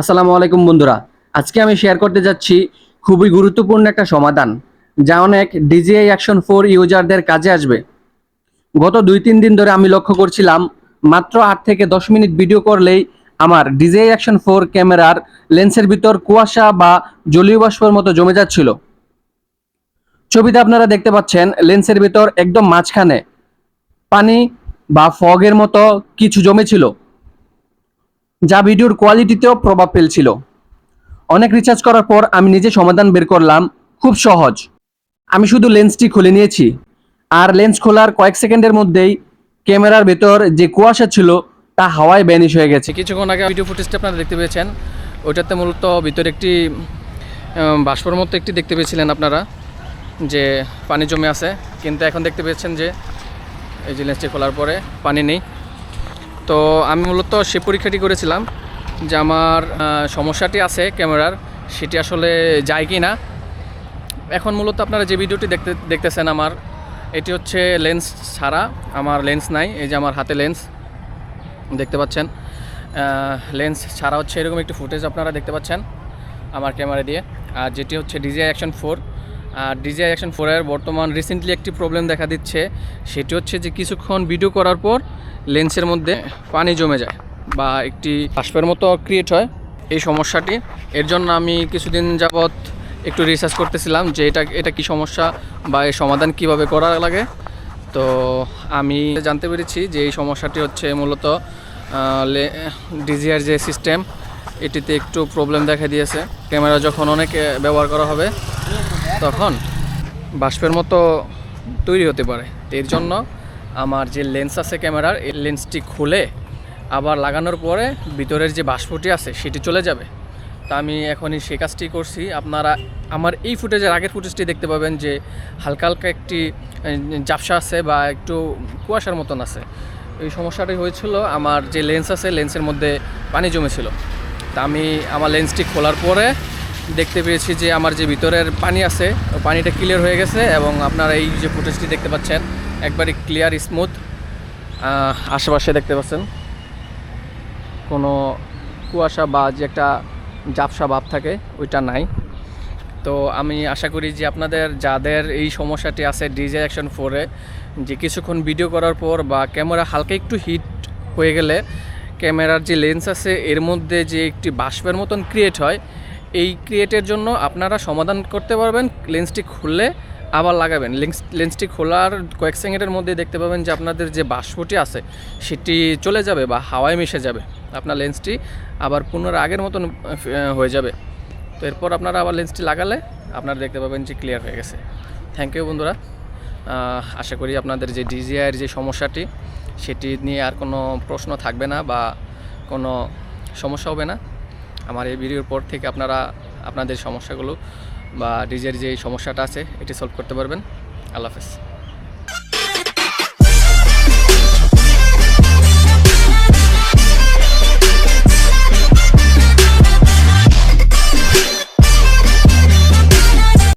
আসসালামু আলাইকুম বন্ধুরা। আজকে আমি শেয়ার করতে যাচ্ছি খুবই গুরুত্বপূর্ণ একটা সমাধান, যা অনেক ডিজিআই অ্যাকশন ফোর ইউজারদের কাজে আসবে। গত দুই তিন দিন ধরে আমি লক্ষ্য করছিলাম, মাত্র আট থেকে দশ মিনিট ভিডিও করলেই আমার ডিজিআই অ্যাকশন ফোর ক্যামেরার লেন্সের ভিতর কুয়াশা বা জলীয় বাষ্পের মতো জমে যাচ্ছিল। ছবিতে আপনারা দেখতে পাচ্ছেন লেন্সের ভিতর একদম মাঝখানে পানি বা ফগের মতো কিছু জমেছিল। যা ভিডিওর কোয়ালিটিতেও প্রভাব ফেলছিল। অনেক রিচার্জ করার পর আমি নিজে সমাধান বের করলাম। খুব সহজ। আমি শুধু লেন্সটি খুলে নিয়েছি। আর লেন্স খোলার কয়েক সেকেন্ডের মধ্যেই ক্যামেরার ভেতর যে কুয়াশা ছিল, তা হাওয়ায় ব্যানিশ হয়ে গেছে। কিছুক্ষণ আগে ভিডিও ফুটেজটা আপনারা দেখতে পেয়েছেন। ওইটাতে মূলত ভিতরে একটি বাষ্পর মতো একটি দেখতে পেয়েছিলেন আপনারা, যে পানি জমে আছে। কিন্তু এখন দেখতে পেয়েছেন যে, এই যে লেন্সটি খোলার পরে পানি নেই। তো আমি মূলত সে পরীক্ষাটি করেছিলাম যে আমার সমস্যাটি আছে ক্যামেরার, সেটি আসলে যায় কি না এখন মূলত আপনারা যে ভিডিওটি দেখতে, দেখতেছেন আমার, এটি হচ্ছে লেন্স ছাড়া, আমার লেন্স নাই, এই যে আমার হাতে লেন্স দেখতে পাচ্ছেন। লেন্স ছাড়া হচ্ছে এরকম একটি ফুটেজ আপনারা দেখতে পাচ্ছেন আমার ক্যামেরা দিয়ে। আর যেটি হচ্ছে ডিজিআই অ্যাকশন ফোর আর ডিজিআই অ্যাকশন ফোরের বর্তমান রিসেন্টলি একটি প্রবলেম দেখা দিচ্ছে। সেটি হচ্ছে যে কিছুক্ষণ ভিডিও করার পর লেন্সের মধ্যে পানি জমে যায় বা একটি বাষ্পের মতো ক্রিয়েট হয় এই সমস্যাটি। এর জন্য আমি কিছুদিন যাবৎ একটু রিসার্চ করতেছিলাম যে এটা এটা কি সমস্যা বা এর সমাধান কীভাবে করা লাগে। তো আমি জানতে পেরেছি যে এই সমস্যাটি হচ্ছে মূলত ডিজিআর যে সিস্টেম এটিতে একটু প্রবলেম দেখা দিয়েছে। ক্যামেরা যখন অনেক ব্যবহার করা হবে তখন বাষ্পের মতো তৈরি হতে পারে। এর জন্য আমার যে লেন্স আছে ক্যামেরার, এই লেন্সটি খুলে আবার লাগানোর পরে ভিতরের যে বাষ্পটি আছে সেটি চলে যাবে। তা আমি এখনই সে কাজটি করছি। আপনারা আমার এই ফুটেজের আগের ফুটেজটি দেখতে পাবেন যে হালকা হালকা একটি ঝাপসা আছে বা একটু কুয়াশার মতন আছে। এই সমস্যাটি হয়েছিল আমার যে লেন্স আছে, লেন্সের মধ্যে পানি জমেছিল। তা আমি আমার লেন্সটি খোলার পরে দেখতে পেয়েছি যে আমার যে ভিতরের পানি আছে পানিটা ক্লিয়ার হয়ে গেছে এবং আপনারা এই যে ফুটেজটি দেখতে পাচ্ছেন একবারে ক্লিয়ার স্মুথ আশেপাশে দেখতে পাচ্ছেন, কোনো কুয়াশা বা যে একটা জাপসা ভাব থাকে, ওইটা নাই। তো আমি আশা করি যে আপনাদের, যাদের এই সমস্যাটি আছে ডিজে অ্যাকশন ফোরে যে কিছুক্ষণ ভিডিও করার পর বা ক্যামেরা হালকা একটু হিট হয়ে গেলে ক্যামেরার যে লেন্স আছে, এর মধ্যে যে একটি বাষ্পের মতন ক্রিয়েট হয় এই ক্রিয়েটের জন্য আপনারা সমাধান করতে পারবেন লেন্সটি খুললে আবার লাগাবেন। লেন্স লেন্সটি খোলার কয়েক সেকেন্ডের মধ্যে দেখতে পাবেন যে আপনাদের যে বাষ্পটি আছে, সেটি চলে যাবে বা হাওয়ায় মিশে যাবে। আপনার লেন্সটি আবার পুনরায় আগের মতন হয়ে যাবে। তো এরপর আপনারা আবার লেন্সটি লাগালে আপনারা দেখতে পাবেন যে ক্লিয়ার হয়ে গেছে। থ্যাংক ইউ বন্ধুরা। আশা করি আপনাদের যে ডিজিআইয়ের যে সমস্যাটি, সেটি নিয়ে আর কোনো প্রশ্ন থাকবে না বা কোনো সমস্যা হবে না। আমার এই ভিডিওর পর থেকে আপনারা আপনাদের সমস্যাগুলো বা ডিজের যে সমস্যাটা আছে, এটি সলভ করতে পারবেন। আল্লাহ হাফেজ।